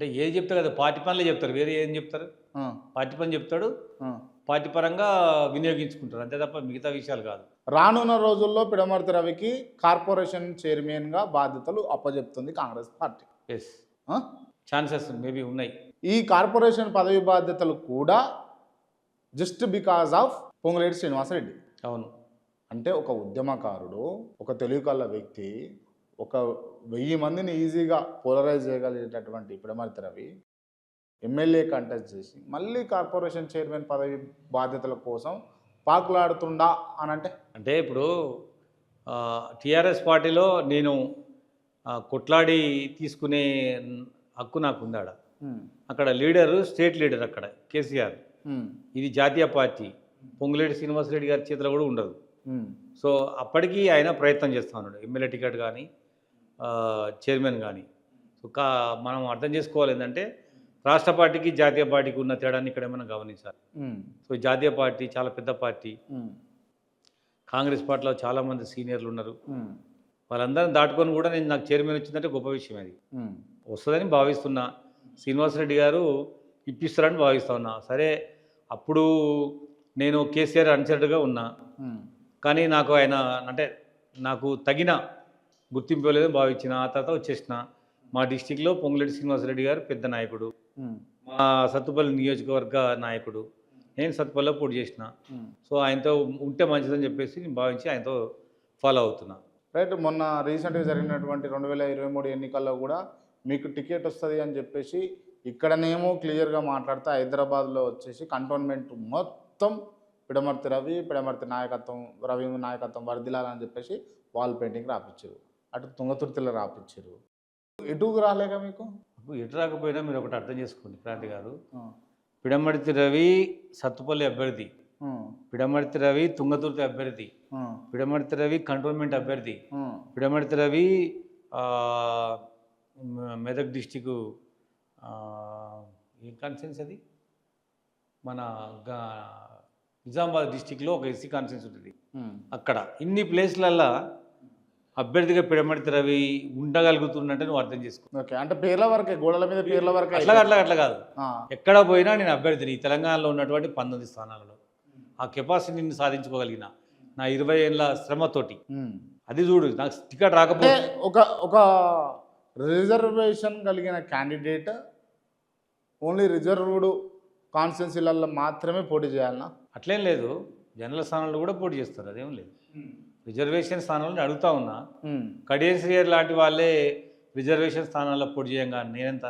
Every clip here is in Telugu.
అంటే ఏది చెప్తారు కదా పార్టీ పనులే చెప్తారు. వేరే ఏం చెప్తారు? పార్టీ పని చెప్తాడు. పార్టీ పరంగా వినియోగించుకుంటారు. అంతే తప్ప మిగతా విషయాలు కాదు. రానున్న రోజుల్లో పిడమర్తి రవికి కార్పొరేషన్ చైర్మన్గా బాధ్యతలు అప్పజెప్తుంది Congress party. Yes? Chances maybe ఉన్నాయి. ఈ కార్పొరేషన్ పదవి బాధ్యతలు కూడా just because of Ponguleti Srinivasa Reddy. అవును. అంటే ఒక ఉద్యమకారుడు ఒక తెలుగు కళ్ళ వ్యక్తి ఒక వెయ్యి మందిని ఈజీగా పోలరైజ్ చేయగలిగేటటువంటి పిడమర్తి రవి ఎమ్మెల్యే కంటెస్ట్ చేసి మళ్ళీ కార్పొరేషన్ చైర్మన్ పదవి బాధ్యతల కోసం పాకులాడుతుండా అని అంటే అంటే ఇప్పుడు టీఆర్ఎస్ పార్టీలో నేను కొట్లాడి తీసుకునే హక్కు నాకు ఉందాడ అక్కడ లీడరు స్టేట్ లీడర్ అక్కడ కేసీఆర్. ఇది జాతీయ పార్టీ. పొంగులేటి శ్రీనివాసరెడ్డి గారి చేతిలో కూడా ఉండదు. సో అప్పటికి ఆయన ప్రయత్నం చేస్తూ ఉన్నాడు. ఎమ్మెల్యే టికెట్ కానీ చైర్మన్ కానీ సో కా మనం అర్థం చేసుకోవాలి ఏంటంటే రాష్ట్ర పార్టీకి జాతీయ పార్టీకి ఉన్న తేడాన్ని ఇక్కడ ఏమైనా గమనించాలి. సో జాతీయ పార్టీ చాలా పెద్ద పార్టీ. కాంగ్రెస్ పార్టీలో చాలామంది సీనియర్లు ఉన్నారు. వాళ్ళందరిని దాటుకొని కూడా నేను నాకు చైర్మన్ వచ్చిందంటే గొప్ప విషయం అది. వస్తుందని భావిస్తున్నా. శ్రీనివాసరెడ్డి గారు ఇప్పిస్తారని భావిస్తా ఉన్నా. సరే అప్పుడు నేను కేసీఆర్ అనుచరుడుగా ఉన్నా. కానీ నాకు ఆయన అంటే నాకు తగిన గుర్తింపు ఇవ్వలేదని భావించిన ఆ తర్వాత వచ్చేసిన మా డిస్టిక్లో పొంగులేటి శ్రీనివాసరెడ్డి గారు పెద్ద నాయకుడు. మా సత్తుపల్లి నియోజకవర్గ నాయకుడు. నేను సత్తుపల్లిలో పోటీ చేసిన. సో ఆయనతో ఉంటే మంచిదని చెప్పేసి నేను భావించి ఆయనతో ఫాలో అవుతున్నా. రైట్ మొన్న రీసెంట్గా జరిగినటువంటి రెండు వేల ఇరవై మూడు ఎన్నికల్లో కూడా మీకు టికెట్ వస్తుంది అని చెప్పేసి ఇక్కడనేమో క్లియర్గా మాట్లాడితే హైదరాబాద్లో వచ్చేసి కంటోన్మెంట్ మొత్తం పిడమర్తి రవి పిడమర్తి నాయకత్వం రవి నాయకత్వం వర్దిలాలని చెప్పేసి వాల్ పెయింటింగ్ రాపించారు అటు తుంగతుర్తిలో రాపించారు. ఎటుకు రాలేక మీకు? ఎటు రాకపోయినా మీరు ఒకటి అర్థం చేసుకోండి క్రాంతి గారు. పిడమర్తి రవి సత్తుపల్లి అభ్యర్థి. పిడమర్తి రవి తుంగతుర్తి అభ్యర్థి. పిడమర్తి రవి కంటోన్మెంట్ అభ్యర్థి. పిడమర్తి రవి మెదక్ డిస్టిక్ ఏం కాన్ఫరెన్స్ అది? మన నిజామాబాద్ డిస్టిక్లో ఒక ఎస్సీ కాన్ఫరెన్స్ ఉంటుంది. అక్కడ. ఇన్ని ప్లేస్లల్లో అభ్యర్థిగా పిడమర్తి రవి ఉండగలుగుతున్నట్టు నువ్వు అర్థం చేసుకో. ఓకే అంటే పేర్ల వరకే గోడల మీద పేర్ల వరకే అట్లా అట్లా అట్లా కాదు. ఎక్కడ పోయినా నేను అభ్యర్థిని. తెలంగాణలో ఉన్నటువంటి పంతొమ్మిది స్థానాలలో ఆ కెపాసిటీని సాధించుకోగలిగిన నా ఇరవై ఏళ్ళ శ్రమతోటి. అది చూడు నాకు టికెట్ రాకపోతే ఒక ఒక రిజర్వేషన్ కలిగిన క్యాండిడేట్ ఓన్లీ రిజర్వ్డ్ కాన్స్టిట్యున్సీలలో మాత్రమే పోటీ చేయాలనా? అట్లేం లేదు. జనరల్ స్థానాల్లో కూడా పోటీ చేస్తారు. అదేం లేదు. రిజర్వేషన్ స్థానాలను అడుగుతా ఉన్నా కడియశ్రీయర్ లాంటి వాళ్ళే రిజర్వేషన్ స్థానాల్లో పోటీ చేయంగా నేనెంత?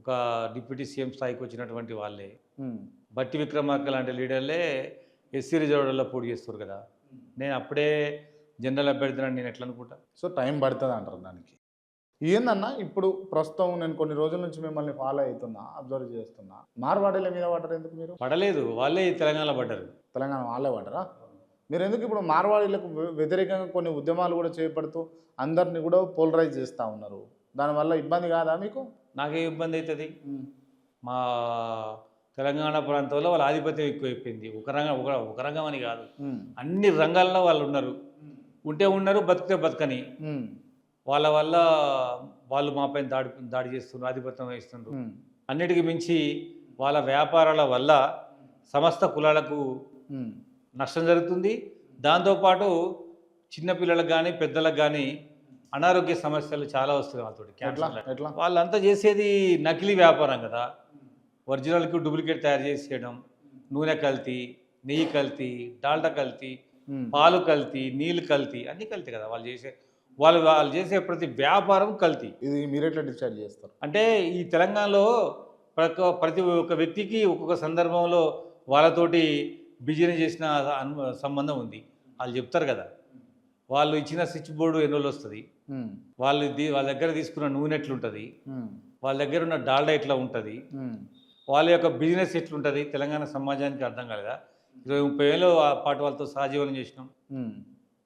ఒక డిప్యూటీ సీఎం స్థాయికి వచ్చినటువంటి వాళ్ళే. బట్టి విక్రమార్క లాంటి లీడర్లే ఎస్సీ రిజర్వ్లో పోటీ చేస్తారు కదా. నేను అప్పుడే జనరల్ అభ్యర్థిని నేను ఎట్లా అనుకుంటా? సో టైం పడుతుంది అంటారు దానికి. ఏందన్నా ఇప్పుడు ప్రస్తుతం నేను కొన్ని రోజుల నుంచి మిమ్మల్ని ఫాలో అవుతున్నా అబ్జర్వ్ చేస్తున్నా. మార్వాడీల మీద పడ్డారు ఎందుకు మీరు? పడలేదు వాళ్ళే ఈ తెలంగాణలో పడ్డారు. తెలంగాణ వాళ్ళే పడ్డరా? మీరు ఎందుకు ఇప్పుడు మార్వాడీలకు వ్య- వ్యతిరేకంగా కొన్ని ఉద్యమాలు కూడా చేపడుతూ అందరినీ కూడా పోలరైజ్ చేస్తూ ఉన్నారు? దానివల్ల ఇబ్బంది కాదా మీకు? నాకే ఇబ్బంది అవుతుంది మా తెలంగాణ ప్రాంతంలో వాళ్ళ ఆధిపత్యం ఎక్కువైపోయింది. ఒక రంగం ఒక ఒక రంగం అని కాదు. అన్ని రంగాల్లో వాళ్ళు ఉన్నారు. ఉంటే ఉన్నారు బతికితే బతకని. వాళ్ళ వల్ల వాళ్ళు మాపై దాడి దాడి చేస్తున్నారు ఆధిపత్యం వహిస్తున్నారు. అన్నిటికి మించి వాళ్ళ వ్యాపారాల వల్ల సమస్త కులాలకు. నష్టం జరుగుతుంది. దాంతోపాటు చిన్నపిల్లలకు కానీ పెద్దలకు కానీ అనారోగ్య సమస్యలు చాలా వస్తాయి వాళ్ళతో ఎట్లా? క్యాన్సర్ ఎట్లా? వాళ్ళంతా చేసేది నకిలీ వ్యాపారం కదా. ఒరిజినల్కి డూప్లికేట్ తయారు చేసేయడం నూనె కల్తీ నెయ్యి కల్తీ డాల్డా కల్తీ పాలు కల్తీ నీళ్ళు కల్తీ అన్నీ కల్తీ కదా వాళ్ళు చేసే వాళ్ళు వాళ్ళు చేసే ప్రతి వ్యాపారం కల్తీ. ఇది మీరెట్లా డిసైడ్ చేస్తారు? అంటే ఈ తెలంగాణలో ప్రతి ఒక్క వ్యక్తికి ఒక్కొక్క సందర్భంలో వాళ్ళతోటి బిజినెస్ చేసిన సంబంధం ఉంది. వాళ్ళు చెప్తారు కదా. వాళ్ళు ఇచ్చిన స్విచ్ బోర్డు ఎన్ని రోజులు వస్తుంది? వాళ్ళు వాళ్ళ దగ్గర తీసుకున్న నూనె ఎట్లుంటుంది? వాళ్ళ దగ్గర ఉన్న డాల్డా ఎట్లా ఉంటుంది? వాళ్ళ యొక్క బిజినెస్ ఎట్లుంటుంది? తెలంగాణ సమాజానికి అర్థం కాలేదా? ఇరవై ముప్పై ఏళ్ళు ఆ పాటు వాళ్ళతో సహజీవనం చేసినాం.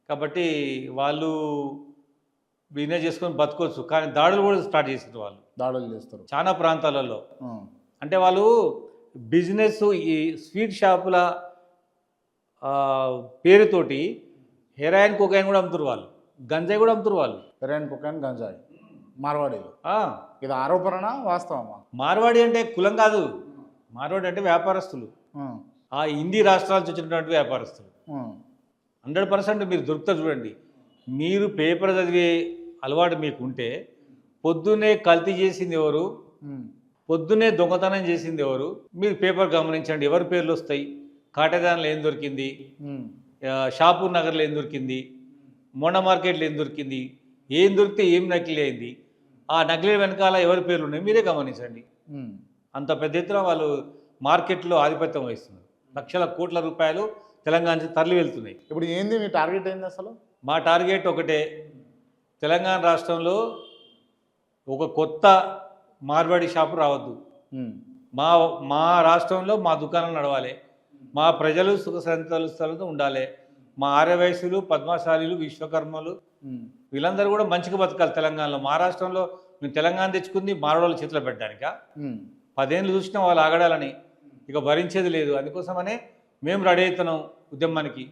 కాబట్టి వాళ్ళు బిజినెస్ చేసుకొని బతకొచ్చు. కానీ దాడులు కూడా స్టార్ట్ చేసారు వాళ్ళు. దాడులు చేస్తారు. చాలా ప్రాంతాలలో. అంటే వాళ్ళు బిజినెస్ ఈ స్వీట్ షాపుల పేరుతోటి హెరాయిన్ కొకాయిన్ కూడా అమ్ముతారు వాళ్ళు. గంజాయి కూడా అమ్ముతారు వాళ్ళు. హెరాయిన్ కొకాయిన్ గంజాయి. మార్వాడీలు. ఇది ఆరోపణ వాస్తవమా? మార్వాడి అంటే కులం కాదు. మార్వాడి అంటే వ్యాపారస్తులు. ఆ. హిందీ రాష్ట్రాల నుంచి వచ్చినటువంటి వ్యాపారస్తులు హండ్రెడ్ పర్సెంట్ మీరు దొరుకుతా చూడండి. మీరు పేపర్ చదివే అలవాటు మీకు ఉంటే పొద్దున్నే కల్తీ చేసింది ఎవరు? పొద్దున్నే దొంగతనం చేసింది ఎవరు? మీరు పేపర్ గమనించండి. ఎవరి పేర్లు వస్తాయి? కాటేదాన్లో ఏం దొరికింది? షాపూర్ నగర్లో ఏం దొరికింది? మొండ మార్కెట్లో ఏం దొరికింది? ఏం దొరికితే ఏం నకిలీ అయింది? ఆ నకిలీ వెనకాల ఎవరి పేర్లు ఉన్నాయి? మీరే గమనించండి. అంత పెద్ద ఎత్తున వాళ్ళు మార్కెట్లో ఆధిపత్యం వహిస్తున్నారు. లక్షల కోట్ల రూపాయలు తెలంగాణ నుంచి తరలి వెళ్తున్నాయి. ఇప్పుడు ఏంది మీ టార్గెట్ ఏంది అసలు? మా టార్గెట్ ఒకటే. తెలంగాణ రాష్ట్రంలో ఒక కొత్త మార్వాడి షాపు రావద్దు. మా మా రాష్ట్రంలో మా దుకాణం నడవాలి. మా ప్రజలు సుఖ సంతోషాలతో ఉండాలి. మా ఆర్యవయసులు పద్మశాలీలు విశ్వకర్మలు వీళ్ళందరూ కూడా మంచిగా బతకాలి తెలంగాణలో. మా రాష్ట్రంలో మేము తెలంగాణ తెచ్చుకుంది మారవాళ్ళ చేతిలో పెట్టడానికా. పదేళ్ళు చూసినా వాళ్ళు ఆగడాలని. ఇక భరించేది లేదు. అందుకోసమనే మేము రెడీ అవుతున్నాం ఉద్యమానికి.